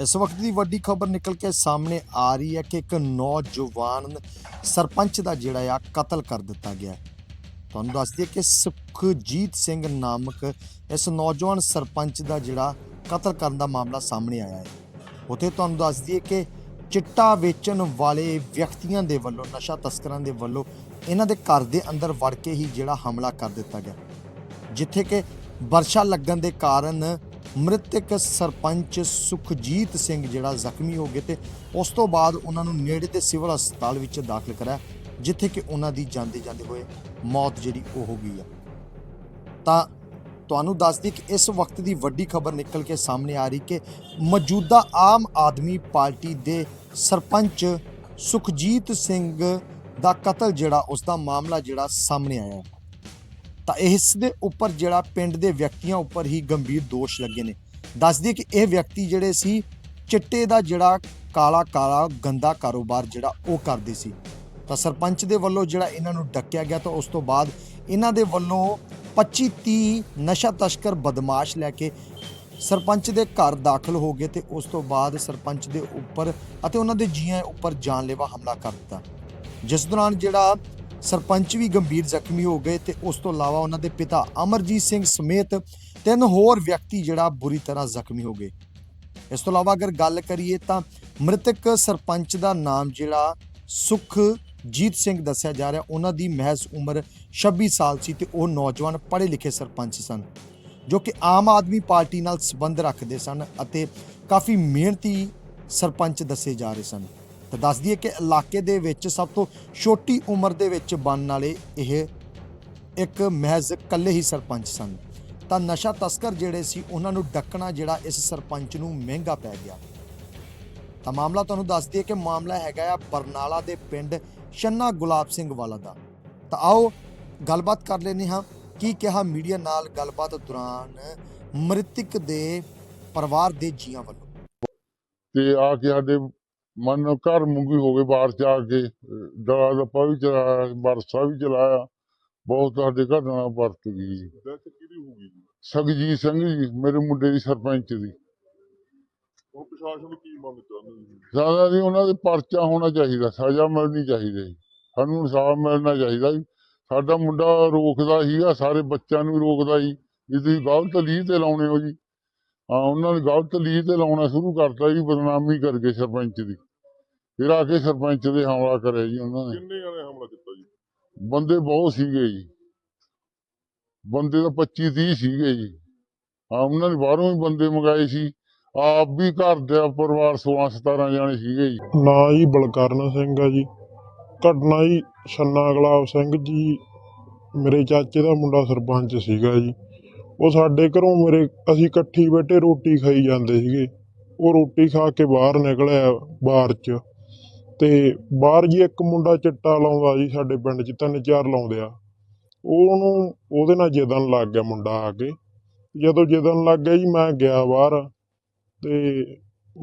ਇਸ ਵਕਤ ਦੀ ਵੱਡੀ ਖਬਰ ਨਿਕਲ ਕੇ ਸਾਹਮਣੇ ਆ ਰਹੀ ਹੈ ਕਿ ਇੱਕ ਨੌਜਵਾਨ ਸਰਪੰਚ ਦਾ ਜਿਹੜਾ ਆ ਕਤਲ ਕਰ ਦਿੱਤਾ ਗਿਆ ਤੁਹਾਨੂੰ ਦੱਸ ਦਈਏ ਕਿ ਸੁਖਜੀਤ ਸਿੰਘ ਨਾਮਕ ਇਸ ਨੌਜਵਾਨ ਸਰਪੰਚ ਦਾ ਜਿਹੜਾ ਕਤਲ ਕਰਨ ਦਾ ਮਾਮਲਾ ਸਾਹਮਣੇ ਆਇਆ ਹੈ। ਉਥੇ ਤੁਹਾਨੂੰ ਦੱਸ ਦਈਏ ਕਿ ਚਿੱਟਾ ਵੇਚਣ ਵਾਲੇ ਵਿਅਕਤੀਆਂ ਦੇ ਵੱਲੋਂ, ਨਸ਼ਾ ਤਸਕਰਾਂ ਦੇ ਵੱਲੋਂ ਇਹਨਾਂ ਦੇ ਘਰ ਦੇ ਅੰਦਰ ਵੜ ਕੇ ਹੀ ਜਿਹੜਾ ਹਮਲਾ ਕਰ ਦਿੱਤਾ ਗਿਆ। ਜਿੱਥੇ ਕਿ ਵਰਸ਼ਾ ਲੱਗਣ ਦੇ ਕਾਰਨ ਮ੍ਰਿਤਕ ਸਰਪੰਚ ਸੁਖਜੀਤ ਸਿੰਘ ਜਿਹੜਾ ਜ਼ਖਮੀ ਹੋ ਗਏ ਤੇ ਉਸ ਤੋਂ ਬਾਅਦ ਉਹਨਾਂ ਨੂੰ ਨੇੜੇ ਦੇ ਸਿਵਲ ਹਸਪਤਾਲ ਵਿੱਚ ਦਾਖਲ ਕਰਾਇਆ, ਜਿੱਥੇ ਕਿ ਉਹਨਾਂ ਦੀ ਜਾਂਦੇ ਜਾਂਦੇ ਹੋਏ ਮੌਤ ਜਿਹੜੀ ਉਹ ਹੋ ਗਈ ਆ ਤਾਂ ਤੁਹਾਨੂੰ ਦੱਸ ਦਈਏ ਕਿ ਇਸ ਵਕਤ ਦੀ ਵੱਡੀ ਖਬਰ ਨਿਕਲ ਕੇ ਸਾਹਮਣੇ ਆ ਰਹੀ ਕਿ ਮੌਜੂਦਾ ਆਮ ਆਦਮੀ ਪਾਰਟੀ ਦੇ ਸਰਪੰਚ ਸੁਖਜੀਤ ਸਿੰਘ ਦਾ ਕਤਲ ਜਿਹੜਾ, ਉਸ ਦਾ ਮਾਮਲਾ ਜਿਹੜਾ ਸਾਹਮਣੇ ਆਇਆ ਹੈ। ਤਾਂ ਇਸ ਦੇ ਉੱਪਰ ਜਿਹੜਾ ਪਿੰਡ ਦੇ ਵਿਅਕਤੀਆਂ ਉੱਪਰ ਹੀ ਗੰਭੀਰ ਦੋਸ਼ ਲੱਗੇ ਨੇ। ਦੱਸਦੀ ਕਿ ਇਹ ਵਿਅਕਤੀ ਜਿਹੜੇ ਸੀ, ਚਿੱਟੇ ਦਾ ਜਿਹੜਾ ਕਾਲਾ ਕਾਲਾ ਗੰਦਾ ਕਾਰੋਬਾਰ ਜਿਹੜਾ ਉਹ ਕਰਦੇ ਸੀ। ਤਾਂ ਸਰਪੰਚ ਦੇ ਵੱਲੋਂ ਜਿਹੜਾ ਇਹਨਾਂ ਨੂੰ ਡੱਕਿਆ ਗਿਆ ਤਾਂ ਉਸ ਤੋਂ ਬਾਅਦ ਇਹਨਾਂ ਦੇ ਵੱਲੋਂ 25 30 ਨਸ਼ਾ ਤਸਕਰ ਬਦਮਾਸ਼ ਲੈ ਕੇ ਸਰਪੰਚ ਦੇ ਘਰ ਦਾਖਲ ਹੋ ਗਏ ਤੇ ਉਸ ਤੋਂ ਬਾਅਦ ਸਰਪੰਚ ਦੇ ਉੱਪਰ ਅਤੇ ਉਹਨਾਂ ਦੇ ਜੀਆਂ ਉੱਪਰ ਜਾਨਲੇਵਾ ਹਮਲਾ ਕਰ ਦਿੱਤਾ। ਜਿਸ ਦੌਰਾਨ ਜਿਹੜਾ ਸਰਪੰਚ ਵੀ ਗੰਭੀਰ ਜ਼ਖਮੀ ਹੋ ਗਏ ਤੇ ਉਸ ਤੋਂ ਇਲਾਵਾ ਉਹਨਾਂ ਦੇ ਪਿਤਾ ਅਮਰਜੀਤ ਸਿੰਘ ਸਮੇਤ ਤਿੰਨ ਹੋਰ ਵਿਅਕਤੀ ਜਿਹੜਾ ਬੁਰੀ ਤਰ੍ਹਾਂ ਜ਼ਖਮੀ ਹੋ ਗਏ। ਇਸ ਤੋਂ ਇਲਾਵਾ ਅਗਰ ਗੱਲ ਕਰੀਏ ਤਾਂ ਮ੍ਰਿਤਕ ਸਰਪੰਚ ਦਾ ਨਾਮ ਜਿਹੜਾ ਸੁਖਜੀਤ ਸਿੰਘ ਦੱਸਿਆ ਜਾ ਰਿਹਾ, ਉਹਨਾਂ ਦੀ ਮਹਿਜ਼ ਉਮਰ 26 ਸਾਲ ਸੀ ਤੇ ਉਹ ਨੌਜਵਾਨ ਪੜ੍ਹੇ ਲਿਖੇ ਸਰਪੰਚ ਸਨ, ਜੋ ਕਿ ਆਮ ਆਦਮੀ ਪਾਰਟੀ ਨਾਲ ਸੰਬੰਧ ਰੱਖਦੇ ਸਨ ਅਤੇ ਕਾਫੀ ਮਿਹਨਤੀ ਸਰਪੰਚ ਦੱਸੇ ਜਾ ਰਹੇ ਸਨ। ਤਾਂ ਦੱਸ ਦਈਏ ਕਿ ਇਲਾਕੇ ਦੇ ਵਿੱਚ ਸਭ ਤੋਂ ਛੋਟੀ ਉਮਰ ਦੇ ਵਿੱਚ ਬਣਨ ਵਾਲੇ ਇਹ ਇੱਕ ਮਹਿਜ਼ ਇਕੱਲੇ ਹੀ ਸਰਪੰਚ ਸਨ। ਤਾਂ ਨਸ਼ਾ ਤਸਕਰ ਜਿਹੜੇ ਸੀ, ਉਹਨਾਂ ਨੂੰ ਡੱਕਣਾ ਜਿਹੜਾ ਇਸ ਸਰਪੰਚ ਨੂੰ ਮਹਿੰਗਾ ਪੈ ਗਿਆ। ਤਾਂ ਮਾਮਲਾ ਤੁਹਾਨੂੰ ਦੱਸ ਦਈਏ ਕਿ ਮਾਮਲਾ ਹੈਗਾ ਆ ਬਰਨਾਲਾ ਦੇ ਪਿੰਡ ਛੰਨਾ ਗੁਲਾਬ ਸਿੰਘ ਵਾਲਾ ਦਾ। ਤਾਂ ਆਓ ਗੱਲਬਾਤ ਕਰ ਲੈਂਦੇ ਹਾਂ, ਕੀ ਕਿਹਾ ਮੀਡੀਆ ਨਾਲ ਗੱਲਬਾਤ ਦੌਰਾਨ ਮ੍ਰਿਤਕ ਦੇ ਪਰਿਵਾਰ ਦੇ ਜੀਆਂ ਵੱਲੋਂ। ਤੇ ਆ ਕੇ ਸਾਡੇ ਮਨ ਘਰ ਮੁੰਗੀ ਹੋ ਗਏ ਬਾਹਰ ਚ ਆ ਕੇ ਦਵਾ ਦੱਪਾ ਵੀ ਚਲਾਇਆ ਬਰਸਾ ਵੀ ਚਲਾਇਆ ਬਹੁਤ ਸਾਡੇ ਘਰ ਨਾਲ ਵਰਤ ਗਈ ਡੈਥ ਕਿਹਦੀ ਹੋ ਗਈ ਜੀ? ਸਿੰਘ ਜੀ ਮੇਰੇ ਮੁੰਡੇ ਦੀ ਸਰਪੰਚ ਦੀ। ਹੁਣ ਪ੍ਰਸ਼ਾਸਨ ਨੂੰ ਕੀ ਮੰਗ ਚਾਹੁੰਦੇ ਜੀ ਜ਼ਿਆਦਾ ਨਹੀਂ ਉਹਨਾਂ ਦੇ ਪਰਚਾ ਹੋਣਾ ਚਾਹੀਦਾ ਸਜ਼ਾ ਮਿਲਣੀ ਚਾਹੀਦੀ ਜੀ ਸਾਨੂੰ ਇਨਸਾਫ ਮਿਲਣਾ ਚਾਹੀਦਾ ਜੀ। ਸਾਡਾ ਮੁੰਡਾ ਰੋਕਦਾ ਸੀਗਾ ਸਾਰੇ ਬੱਚਿਆਂ ਨੂੰ ਰੋਕਦਾ ਜੀ। ਵੀ ਤੁਸੀਂ ਗਲਤ ਲੀਹ ਤੇ ਲਾਉਣੇ ਹੋ ਜੀ ਹਾਂ ਉਹਨਾਂ ਨੇ ਗਲਤ ਲੀਹ ਤੇ ਲਾਉਣਾ ਸ਼ੁਰੂ ਕਰਤਾ ਜੀ ਬਦਨਾਮੀ ਕਰਕੇ ਸਰਪੰਚ ਦੀ। ਫਿਰ ਆ ਕੇ ਸਰਪੰਚ ਦੇ ਹਮਲਾ ਕਰਿਆ ਜੀ ਉਹਨਾਂ ਨੇ। ਕਿੰਨੇ ਜਣੇ ਹਮਲਾ ਕੀਤਾ ਜੀ? ਬੰਦੇ ਬਹੁਤ ਸੀਗੇ ਜੀ। ਬੰਦੇ ਤਾਂ 25 30 ਸੀਗੇ ਜੀ। ਹਾਂ ਉਹਨਾਂ ਨੇ ਬਾਹਰੋਂ ਵੀ ਬੰਦੇ ਮੰਗਾਏ ਸੀ। ਆਪ ਵੀ ਘਰ ਦਾ ਪਰਿਵਾਰ 16 17 ਜਾਣੇ ਸੀਗੇ ਜੀ। ਨਾਂ ਜੀ ਬਲਕਰਨ ਸਿੰਘ ਆ ਜੀ ਘਟਨਾ ਜੀ ਛੰਨਾ ਗੁਲਾਬ ਸਿੰਘ ਜੀ ਮੇਰੇ ਚਾਚੇ ਦਾ ਮੁੰਡਾ ਸਰਪੰਚ ਸੀਗਾ ਜੀ। ਉਹ ਸਾਡੇ ਘਰੋਂ ਮੇਰੇ ਅਸੀਂ ਇਕੱਠੀ ਬੈਠੇ ਰੋਟੀ ਖਾਈ ਜਾਂਦੇ ਸੀਗੇ। ਉਹ ਰੋਟੀ ਖਾ ਕੇ ਬਾਹਰ ਨਿਕਲਿਆ ਬਾਰ ਚ। ਤੇ ਬਾਹਰ ਜੀ ਇੱਕ ਮੁੰਡਾ ਚਿੱਟਾ ਲਾਉਂਦਾ ਜੀ ਸਾਡੇ ਪਿੰਡ ਚ, ਤਿੰਨ ਚਾਰ ਲਾਉਂਦੇ ਆ। ਉਹਨੂੰ, ਉਹਦੇ ਨਾਲ ਜਿੱਦਣ ਲੱਗ ਗਿਆ ਮੁੰਡਾ ਆ ਕੇ। ਜਦੋਂ ਜਿੱਦਣ ਲੱਗ ਗਿਆ ਜੀ ਮੈਂ ਗਿਆ ਬਾਹਰ ਤੇ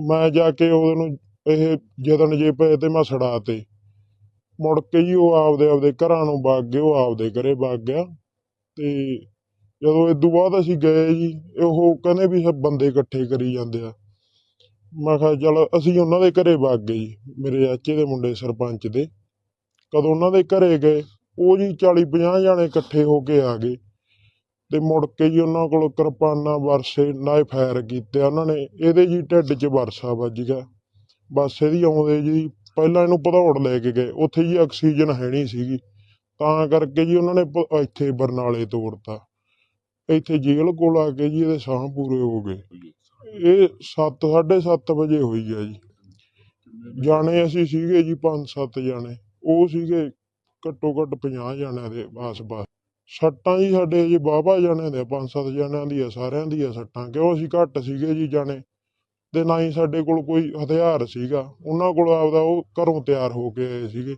ਮੈਂ ਜਾ ਕੇ ਉਹਦੇ ਨੂੰ ਇਹ ਜਦਨ ਜੇ ਪਏ ਤੇ ਮੈਂ ਛੜਾ ਤੇ। ਮੁੜ ਕੇ ਜੀ ਉਹ ਆਪਦੇ ਆਪਦੇ ਘਰਾਂ ਨੂੰ ਵਗ ਗਏ ਉਹ ਆਪਦੇ ਘਰੇ ਵਗ ਗਿਆ ਤੇ ਜਦੋਂ ਇਦੋਂ ਬਾਅਦ ਅਸੀਂ ਗਏ ਜੀ, ਉਹ ਕਹਿੰਦੇ ਵੀ ਬੰਦੇ ਇਕੱਠੇ ਕਰੀ ਜਾਂਦੇ ਆ। ਮੈਂ ਕਿਹਾ ਚਲ ਅਸੀਂ ਉਹਨਾਂ ਦੇ ਘਰੇ ਵਗ ਗਏ ਜੀ, ਮੇਰੇ ਚਾਚੇ ਦੇ ਮੁੰਡੇ ਸਰਪੰਚ ਦੇ। ਕਦੋਂ ਉਹਨਾਂ ਦੇ ਘਰੇ ਗਏ, ਉਹ ਜੀ 40 50 ਜਾਣੇ ਇਕੱਠੇ ਹੋ ਕੇ ਆ ਗਏ। ਤੇ ਮੁੜ ਕੇ ਜੀ ਉਹਨਾਂ ਕੋਲ ਕਿਰਪਾਨਾਂ ਵਰਸੇ ਨਾਇ ਫਾਇਰ ਕੀਤੇ ਉਹਨਾਂ ਨੇ। ਇਹਦੇ ਜੀ ਢਿੱਡ 'ਚ ਵਰਸਾ ਵੱਜ ਗਿਆ। ਬਸ ਇਹਦੀ ਆਉਂਦੇ ਜੀ, ਪਹਿਲਾਂ ਇਹਨੂੰ ਭਦੌੜ ਲੈ ਕੇ ਗਏ। ਉੱਥੇ ਜੀ ਆਕਸੀਜਨ ਹੈ ਨਹੀਂ ਸੀਗੀ। ਤਾਂ ਕਰਕੇ ਜੀ ਉਹਨਾਂ ਨੇ ਇੱਥੇ ਬਰਨਾਲੇ ਤੋੜਤਾ ਇੱਥੇ ਜੇਲ੍ਹ ਕੋਲ ਆ ਕੇ ਜੀ ਇਹਦੇ ਸਾਹ ਪੂਰੇ ਹੋ ਗਏ। ਇਹ 7 7:30 ਵਜੇ ਹੋਈ ਆ ਜੀ। ਜਾਣੇ ਅਸੀਂ ਸੀਗੇ ਜੀ 5-7 ਜਾਣੇ। ਉਹ ਸੀਗੇ ਘੱਟੋ ਘੱਟ 50 ਜਾਣਿਆਂ ਦੇ ਆਸ-ਪਾਸ। ਸੱਟਾਂ ਜੀ ਸਾਡੇ ਜੀ ਬਾਬਾ ਜਾਣਿਆਂ ਦੇ 5-7 ਜਾਣਿਆਂ ਦੀ ਆ ਸਾਰਿਆਂ ਦੀ ਆ ਸੱਟਾਂ। ਕਿਉਂ ਅਸੀਂ ਘੱਟ ਸੀਗੇ ਜੀ ਜਾਣੇ? ਤੇ ਨਾ ਹੀ ਸਾਡੇ ਕੋਲ ਕੋਈ ਹਥਿਆਰ ਸੀਗਾ। ਉਹਨਾਂ ਕੋਲ ਆਪਦਾ ਉਹ ਘਰੋਂ ਤਿਆਰ ਹੋ ਕੇ ਆਏ ਸੀਗੇ।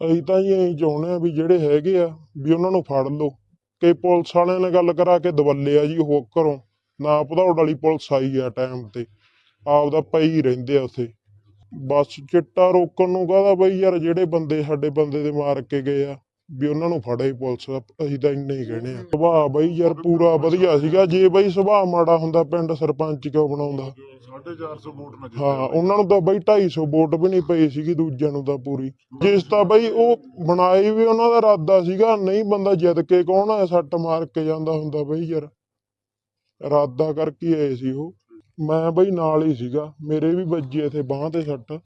ਅਸੀਂ ਤਾਂ ਜੀ ਇਹੀ ਚਾਹੁੰਦੇ ਆ ਵੀ ਜਿਹੜੇ ਹੈਗੇ ਆ, ਵੀ ਉਹਨਾਂ ਨੂੰ ਫੜ ਲਓ। ਕਿ ਪੁਲਿਸ ਵਾਲਿਆਂ ਨਾਲ ਗੱਲ ਕਰਾ ਕੇ ਦਵੱਲੇ ਆ ਜੀ ਉਹ ਘਰੋਂ। ਨਾ ਭਦੌੜ ਵਾਲੀ ਪੁਲਿਸ ਆਈ ਆ ਟਾਈਮ ਤੇ। ਆਪਦਾ ਪਈ ਰਹਿੰਦੇ ਆ ਉੱਥੇ। ਬਸ ਚਿੱਟਾ ਰੋਕਣ ਨੂੰ ਕਹਦਾ ਬਈ ਯਾਰ ਜਿਹੜੇ ਬੰਦੇ ਸਾਡੇ ਬੰਦੇ ਦੇ ਮਾਰ ਕੇ ਗਏ ਆ ਵੀ ਉਹਨਾਂ ਨੂੰ ਫੜੇ ਪੁਲਿਸ। ਅਸੀਂ ਤਾਂ ਇੰਨੇ ਹੀ ਕਹਿਣੇ ਆ। ਸੁਭਾਅ ਬਈ ਯਾਰ ਪੂਰਾ ਵਧੀਆ ਸੀਗਾ। ਜੇ ਬਈ ਸੁਭਾਅ ਮਾੜਾ ਹੁੰਦਾ ਪਿੰਡ ਸਰਪੰਚ ਕਿਉਂ ਬਣਾਉਂਦਾ? 450 ਵੋਟ ਨਾ ਹਾਂ ਉਹਨਾਂ ਨੂੰ ਤਾਂ ਬਈ 250 ਵੋਟ ਵੀ ਨਹੀਂ ਪਈ ਸੀਗੀ ਦੂਜਿਆਂ ਨੂੰ ਤਾਂ ਪੂਰੀ। ਜਿਸ ਤਾਂ ਬਈ ਉਹ ਬਣਾਏ ਵੀ ਉਹਨਾਂ ਦਾ ਇਰਾਦਾ ਸੀਗਾ ਨਹੀਂ ਬੰਦਾ ਜਿੱਦ ਕੇ ਕੌਣ ਆ ਸੱਟ ਮਾਰ ਕੇ ਜਾਂਦਾ ਹੁੰਦਾ ਬਈ ਯਾਰ। ਇਰਾਦਾ ਕਰਕੇ ਆਏ ਸੀ ਉਹ। ਮੈਂ ਬਈ ਨਾਲ ਹੀ ਸੀਗਾ। ਮੇਰੇ ਵੀ ਵੱਜੀ ਇੱਥੇ ਬਾਂਹ ਤੇ ਸੱਟ।